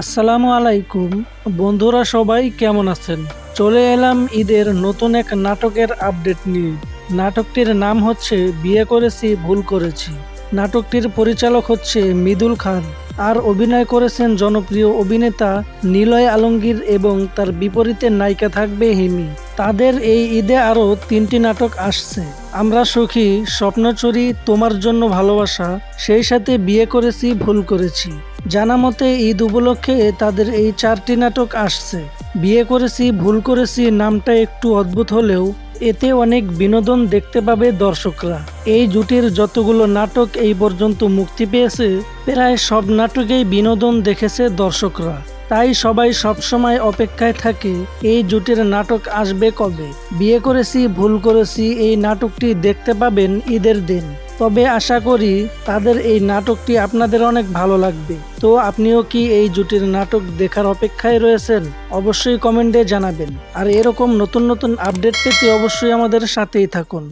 আসসালামু আলাইকুম। বন্ধুরা সবাই কেমন আছেন? চলে এলাম ঈদের নতুন এক নাটকের আপডেট নিয়ে। নাটকটির নাম হচ্ছে বিয়ে করেছি, ভুল করেছি। নাটকটির পরিচালক হচ্ছে মৃদুল খান। আর অভিনয় করেছেন জনপ্রিয় অভিনেতা নিলয় আলমগীর এবং তার বিপরীতে নায়িকা থাকবে হিমি। তাদের এই ঈদে আরও তিনটি নাটক আসছে। আমরা সুখী, স্বপ্নচুরি, তোমার জন্য ভালোবাসা, সেই সাথে বিয়ে করেছি, ভুল করেছি। জানা মতে ঈদ উপলক্ষে তাদের এই চারটি নাটক আসছে। বিয়ে করেছি, ভুল করেছি নামটা একটু অদ্ভুত হলেও এতে অনেক বিনোদন দেখতে পাবে দর্শকরা। এই জুটির যতগুলো নাটক এই পর্যন্ত মুক্তি পেয়েছে, প্রায় সব নাটকেই বিনোদন দেখেছে দর্শকরা। তাই সবাই সবসময় অপেক্ষায় থাকে, এই জুটির নাটক আসবে কবে? বিয়ে করেছি, ভুল করেছি, এই নাটকটি দেখতে পাবেন ঈদের দিন। তবে আশা করি তাদের এই নাটকটি আপনাদের অনেক ভালো লাগবে। তো আপনিও কি এই জুটির নাটক দেখার অপেক্ষায় রয়েছেন? অবশ্যই কমেন্টে জানাবেন। আর এরকম নতুন নতুন আপডেট পেতে অবশ্যই আমাদের সাথেই থাকুন।